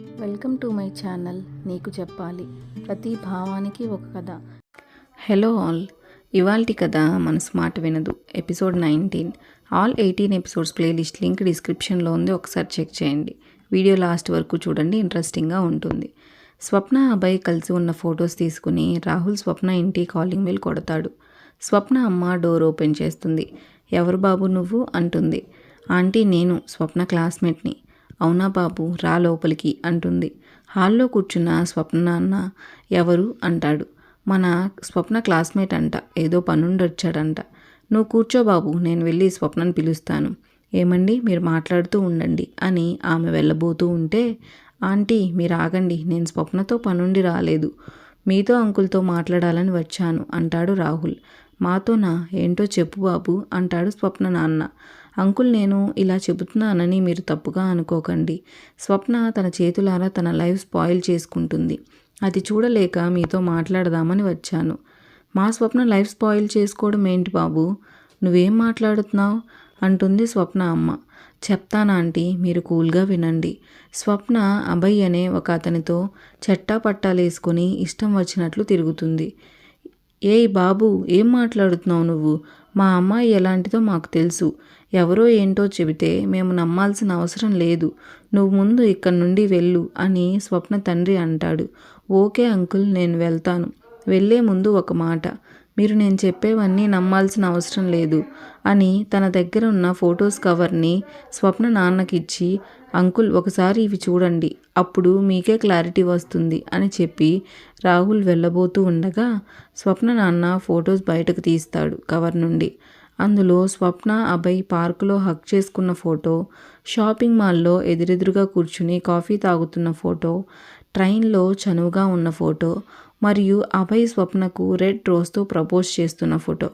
Welcome to my channel నీకు చెప్పాలి. ప్రతి భావానికి ఒక కథ. Hello all. ఇవాల్టి కథ మన స్మార్ట్ వినదు. Episode nineteen. All eighteen episodes playlist link డిస్క్రిప్షన్లో ఉంది. ఒకసారి చెక్ చేయండి. వీడియో లాస్ట్ వరకు చూడండి. ఇంట్రెస్టింగ్గా ఉంటుంది. స్వప్న అబ్బాయి కలిసి ఉన్న ఫొటోస్ తీసుకుని రాహుల్ స్వప్న ఇంటి కాలింగ్ బెల్ కొడతాడు. స్వప్న అమ్మ డోర్ ఓపెన్ చేస్తుంది. ఎవరు బాబు నువ్వు? అంటుంది. ఆంటీ నేను స్వప్న క్లాస్మేట్ని. అవునా బాబు రా లోపలికి అంటుంది. హాల్లో కూర్చున్న స్వప్న నాన్న ఎవరు అంటాడు. మన స్వప్న క్లాస్మేట్ అంట ఏదో పనుండి వచ్చాడంట నువ్వు కూర్చో బాబు నేను వెళ్ళి స్వప్నను పిలుస్తాను. ఏమండి మీరు మాట్లాడుతూ ఉండండి అని ఆమె వెళ్ళబోతూ ఉంటే ఆంటీ మీరు ఆగండి నేను స్వప్నతో పనుండి రాలేదు. మీతో అంకుల్తో మాట్లాడాలని వచ్చాను అంటాడు రాహుల్. మాతోనా? ఏంటో చెప్పు బాబు అంటాడు స్వప్న నాన్న అంకుల్ నేను ఇలా చెబుతున్నానని మీరు తప్పుగా అనుకోకండి. స్వప్న తన చేతులారా తన లైఫ్ స్పాయిల్ చేసుకుంటుంది. అది చూడలేక మీతో మాట్లాడదామని వచ్చాను. మా స్వప్న లైఫ్ స్పాయిల్ చేసుకోవడం ఏంటి బాబు? నువ్వేం మాట్లాడుతున్నావు? అంటుంది స్వప్న అమ్మ. చెప్తానా ఆంటీ మీరు కూల్గా వినండి. స్వప్న అభయ్ అనే ఒక అతనితో చెట్టా పట్టాలేసుకొని ఇష్టం వచ్చినట్లు తిరుగుతుంది. ఏయ్ బాబు ఏం మాట్లాడుతున్నావు నువ్వు? మా అమ్మాయి ఎలాంటిదో మాకు తెలుసు. ఎవరో ఏంటో చెబితే మేము నమ్మాల్సిన అవసరం లేదు. నువ్వు ముందు ఇక్కడి నుండి వెళ్ళు అని స్వప్న తండ్రి అంటాడు. ఓకే అంకుల్ నేను వెళ్తాను. వెళ్ళే ముందు ఒక మాట. మీరు నేను చెప్పేవన్నీ నమ్మాల్సిన అవసరం లేదు అని తన దగ్గర ఉన్న ఫొటోస్ కవర్ని స్వప్న నాన్నకిచ్చి అంకుల్ ఒకసారి ఇవి చూడండి అప్పుడు మీకే క్లారిటీ వస్తుంది అని చెప్పి రాహుల్ వెళ్ళబోతూ ఉండగా స్వప్న నాన్న ఫొటోస్ బయటకు తీస్తాడు కవర్ నుండి. అందులో స్వప్న అభయ్ పార్కులో హక్ చేసుకున్న ఫోటో షాపింగ్ మాల్లో ఎదురెదురుగా కూర్చుని కాఫీ తాగుతున్న ఫోటో ట్రైన్లో చనువుగా ఉన్న ఫోటో మరియు అభయ్ స్వప్నకు రెడ్ రోజ్తో ప్రపోజ్ చేస్తున్న ఫోటో.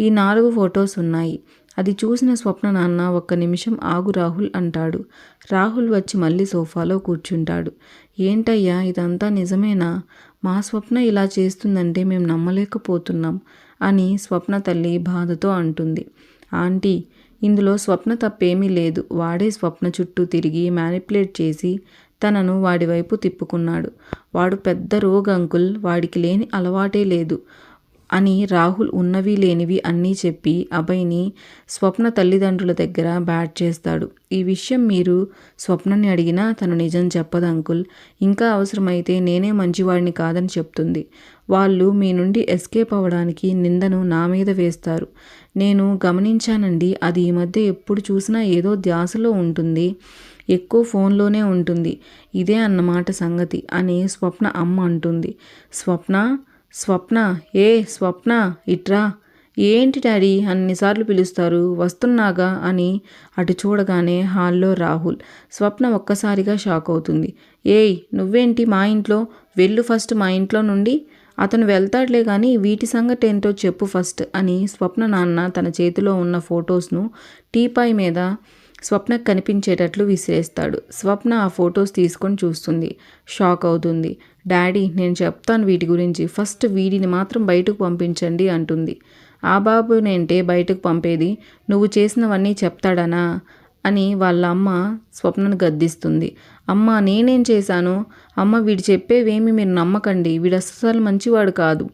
ఈ నాలుగు ఫొటోస్ ఉన్నాయి. అది చూసిన స్వప్న నాన్న ఒక్క నిమిషం ఆగు రాహుల్ అంటాడు. రాహుల్ వచ్చి మళ్ళీ సోఫాలో కూర్చుంటాడు. ఏంటయ్యా ఇదంతా నిజమేనా? మా స్వప్న ఇలా చేస్తుందంటే మేము నమ్మలేకపోతున్నాం అని స్వప్న తల్లి బాధతో అంటుంది. ఆంటీ ఇందులో స్వప్న తప్పేమీ లేదు. వాడే స్వప్న చుట్టూ తిరిగి మ్యానిపులేట్ చేసి తనను వాడి వైపు తిప్పుకున్నాడు. వాడు పెద్ద రోగ్ అంకుల్ వాడికి లేని అలవాటే లేదు. అని రాహుల్ ఉన్నవి లేనివి అన్నీ చెప్పి అభయ్ని స్వప్న తల్లిదండ్రుల దగ్గర బ్యాట్ చేస్తాడు. ఈ విషయం మీరు స్వప్నని అడిగినా తను నిజం చెప్పదు అంకుల్. ఇంకా అవసరమైతే నేనే మంచివాడిని కాదని చెప్తుంది. వాళ్ళు మీ నుండి ఎస్కేప్ అవ్వడానికి నిందను నా మీద వేస్తారు. నేను గమనించానండి అది ఈ మధ్య ఎప్పుడు చూసినా ఏదో ధ్యాసలో ఉంటుంది ఎక్కువ ఫోన్లోనే ఉంటుంది. ఇదే అన్నమాట సంగతి అని స్వప్న అమ్మ అంటుంది. స్వప్న స్వప్న ఏ స్వప్న ఇట్రా? ఏంటి డాడీ అన్నిసార్లు పిలుస్తారు? వస్తున్నాగా? అని అటు చూడగానే హాల్లో రాహుల్. స్వప్న ఒక్కసారిగా షాక్ అవుతుంది. ఏయ్ నువ్వేంటి మా ఇంట్లో? వెళ్ళు ఫస్ట్ మా ఇంట్లో నుండి. అతను వెళ్తాడులే కానీ వీటి సంగతి ఏంటో చెప్పు ఫస్ట్ అని స్వప్న నాన్న తన చేతిలో ఉన్న ఫొటోస్ను టీపాయ్ మీద స్వప్నకు కనిపించేటట్లు విసిరేస్తాడు. స్వప్న ఆ ఫొటోస్ తీసుకొని చూస్తుంది. షాక్ అవుతుంది. డాడీ నేను చెప్తాను వీటి గురించి. ఫస్ట్ వీడిని మాత్రం బయటకు పంపించండి అంటుంది. ఆ బాబునేంటే బయటకు పంపేది నువ్వు చేసినవన్నీ చెప్తాడనా? అని వాళ్ళ అమ్మ స్వప్నను గద్దిస్తుంది. అమ్మ నేనేం చేశాను? అమ్మ వీడు చెప్పేవేమి మీరు నమ్మకండి. వీడు అస్సలు మంచివాడు కాదు.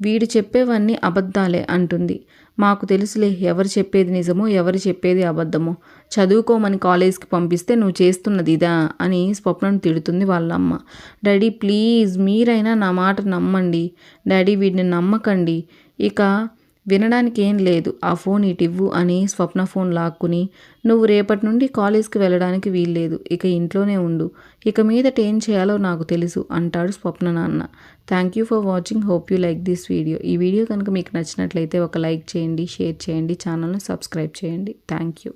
వీడు చెప్పేవన్నీ అబద్ధాలే అంటుంది. మాకు తెలుసులే ఎవరు చెప్పేది నిజమో ఎవరు చెప్పేది అబద్ధమో. చదువుకోమని కాలేజ్కి పంపిస్తే నువ్వు చేస్తున్నది ఇదా అని స్వప్నను తిడుతుంది వాళ్ళమ్మ. డాడీ ప్లీజ్ మీరైనా నా మాట నమ్మండి. డాడీ వీడిని నమ్మకండి. ఇక వినడానికి ఏం లేదు. ఆ ఫోన్ ఇటివ్వు అని స్వప్న ఫోన్ లాక్కుని నువ్వు రేపటి నుండి కాలేజ్కి వెళ్ళడానికి వీల్లేదు. ఇక ఇంట్లోనే ఉండు. ఇక మీదట ఏం చేయాలో నాకు తెలుసు అంటాడు స్వప్న నాన్న. Thank you for watching hope you like this video ఈ వీడియో కనుక మీకు నచ్చినట్లయితే ఒక లైక్ చేయండి షేర్ చేయండి ఛానల్ను సబ్స్క్రైబ్ చేయండి. Thank you